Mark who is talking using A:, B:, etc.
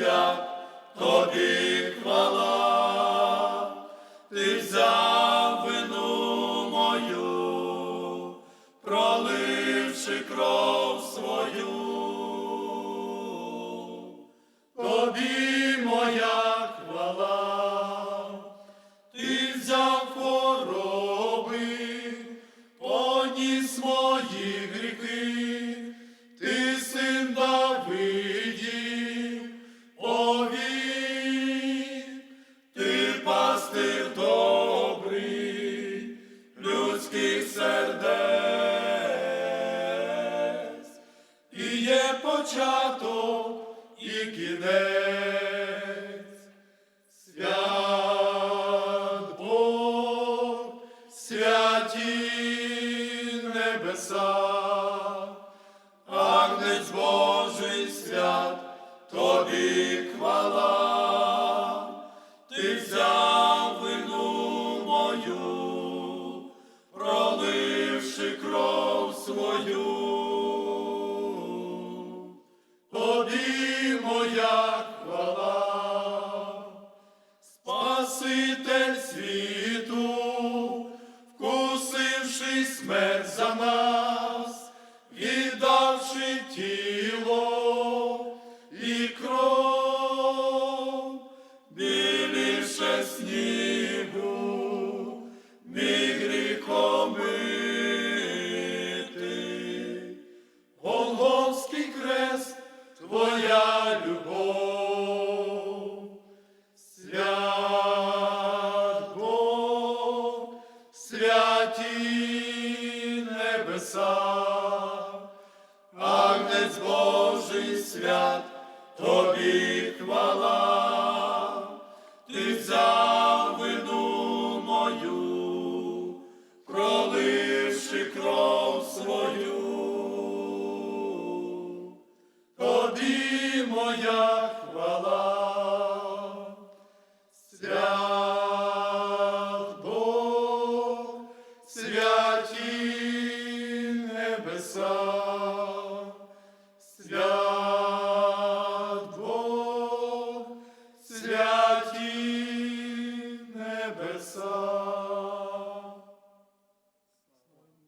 A: свят, тобі хвала, ти взяв вину мою, проливши кров сердець, і є початок і кінець. Свят Бог, святі небеса, Агнець Божий свят, тобі хвала, свою. Тобі моя хвала, Спаситель світу, вкусивши смерть за нас, віддавши тіло святі небеса, Агнець Божий свят, тобі хвала, ти взяв вину мою, проливши кров свою. Тобі моя